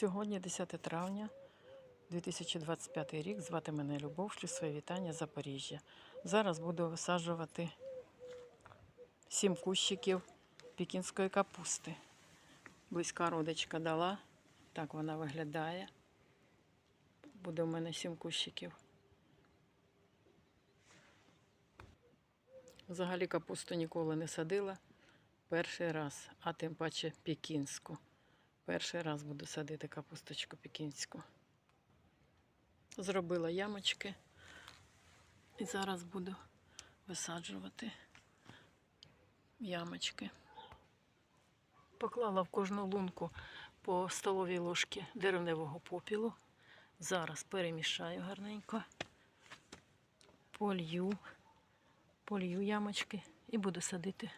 Сьогодні 10 травня 2025 рік. Звати мене Любов, шлю своє вітання Запоріжжя. Зараз буду висаджувати сім кущиків пекінської капусти. Близька родичка дала. Так вона виглядає. Буде у мене сім кущиків. Взагалі капусту ніколи не садила. Перший раз, а тим паче пекінську. Перший раз буду садити капусточку пекінську. Зробила ямочки і зараз буду висаджувати ямочки. Поклала в кожну лунку по столовій ложці деревневого попілу. Зараз перемішаю гарненько, полью, полью ямочки і буду садити.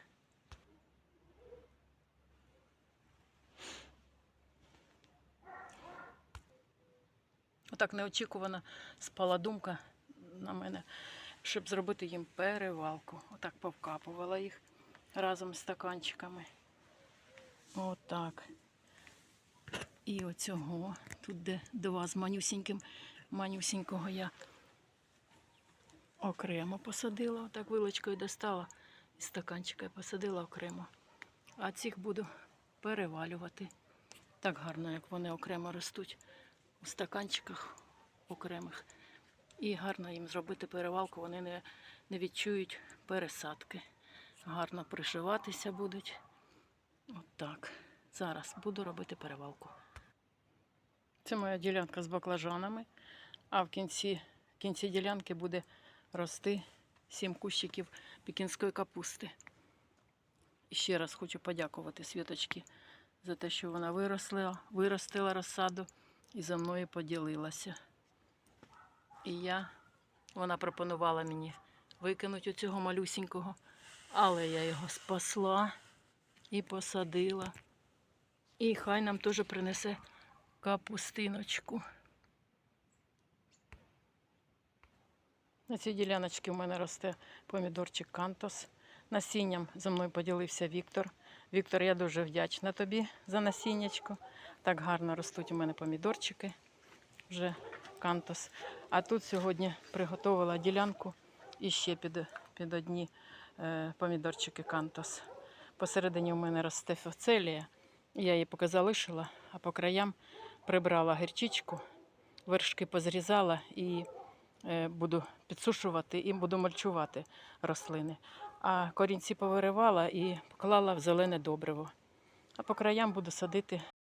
Отак неочікувано спала думка на мене, щоб зробити їм перевалку. Отак повкапувала їх разом з стаканчиками. Отак. І оцього. Тут де два з манюсіньким, манюсінького я окремо посадила. Отак вилочкою достала із стаканчика і посадила окремо. А цих буду перевалювати. Так гарно, як вони окремо ростуть у стаканчиках окремих. І гарно їм зробити перевалку, вони не, не відчують пересадки. Гарно пришиватися будуть. От так. Зараз буду робити перевалку. Це моя ділянка з баклажанами, а в кінці, в кінці ділянки буде рости сім кущиків пекінської капусти. І ще раз хочу подякувати Світочці за те, що вона виросла, виростила розсаду і за мною поділилася. І я, вона пропонувала мені викинути оцього малюсінького, але я його спасла і посадила. І хай нам теж принесе капустиночку. На цій діляночці у мене росте помідорчик кантос. Насінням за мною поділився Віктор. Віктор, я дуже вдячна тобі за насіннячко. Так гарно ростуть у мене помідорчики, вже кантос. А тут сьогодні приготувала ділянку і ще під, під одні е, помідорчики кантос. Посередині у мене росте фацелія. Я її поки залишила, а по краям прибрала гірчичку, вершки позрізала і е, буду підсушувати і буду мульчувати рослини. А корінці повиривала і поклала в зелене добриво. А по краям буду садити